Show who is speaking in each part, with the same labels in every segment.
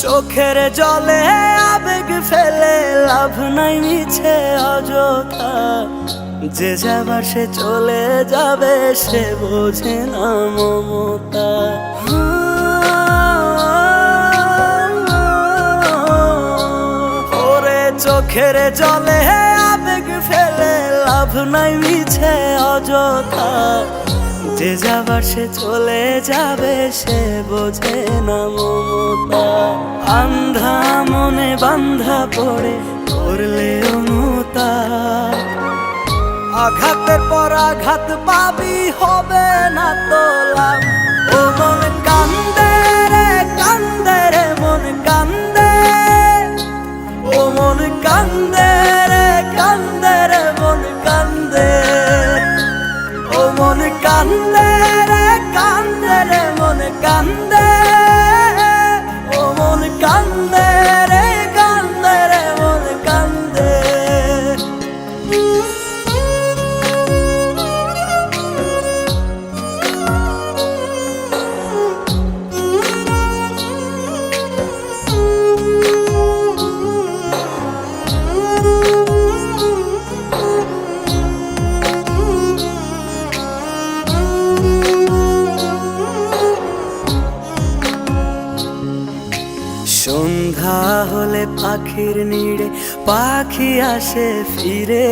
Speaker 1: চোখের জলে লাভ নাই মিছে অযথা। যে যাবার সে চলে যাবে, সে বোঝে না মমতা। ওরে চোখের জলে আবেগ ফেলে, লাভ নাই মিছে অযথা। যে যাবার সে চলে যাবে, সে বোঝে না মমতা। আন্ধা মনে বান্ধা পড়ে করলে অনুতা আঘাতের পর আঘাত পাবি হবে না তো লাভ ও মন কান্দে রে কান্দে রে, মন কান্দে। ও মন কান্দে হলে পাখির নিড়ে পাখি আসে ফিরে।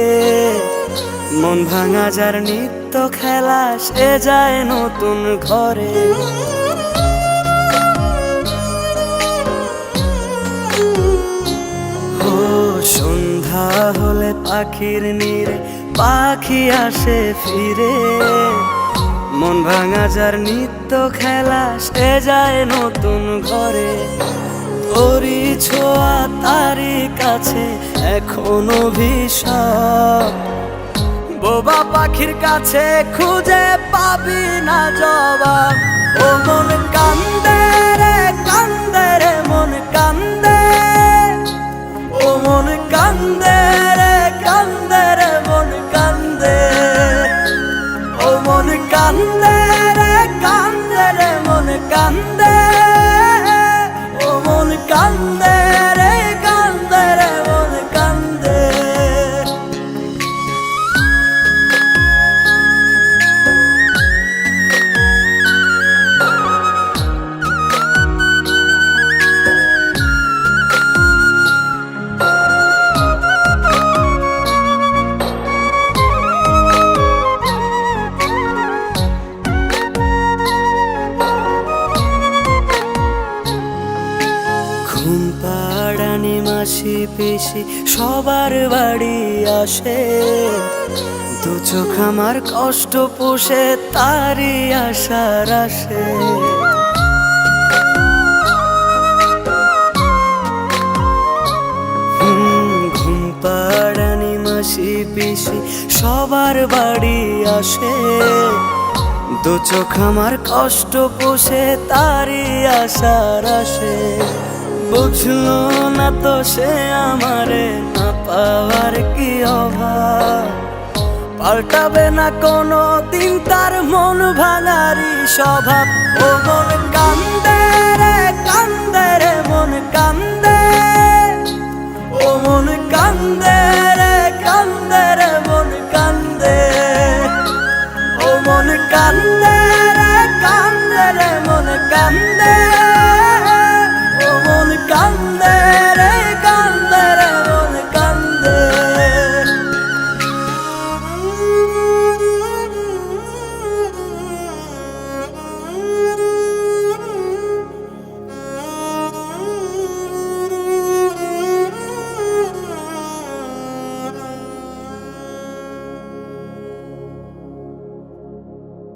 Speaker 1: মন ভাঙা যার নিত্য খেলা, সে যায় নতুন ঘরে। ও সন্ধ্যা হলে পাখির নিরে পাখি আসে ফিরে। মন ভাঙা যার নিত্য খেলা, সে যায় নতুন ঘরে। তারি কাছে এখনও ভীষণ বোবা পাখির কাছে খুঁজে পাবি না জবাব। ও মন কান্দে রে কান্দে রে, মন কান্দে। ও মন কান্দে পিসি, সবার বাড়ি আসে। দু চোখ আমার কষ্ট পুষে, তারই আশার আসে। পিসি, সবার বাড়ি আসে। দু চোখ আমার কষ্ট পোষে, তারই আশার আসে। বুঝলো না তো সে আমারে না পাওয়ার কি অভাব? পাল্টাবে না কোনো দিন তার মন ভাঙারি স্বভাব। ও মন কান্দে